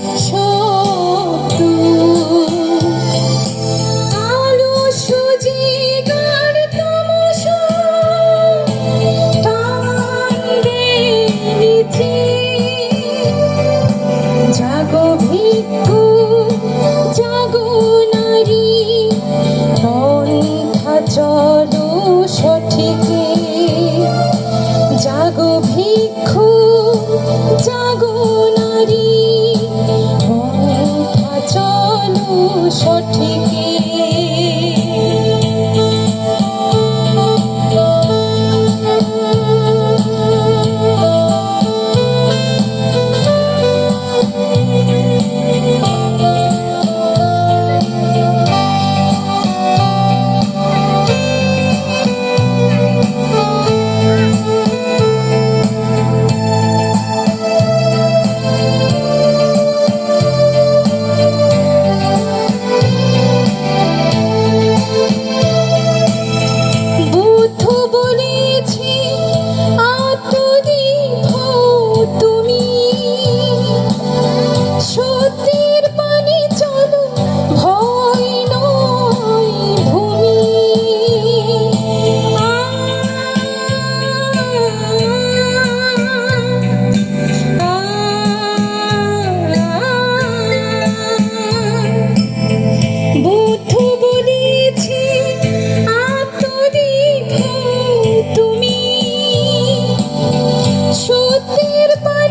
你说。তুমি সত্যের পানে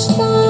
estás?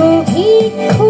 corri, corri.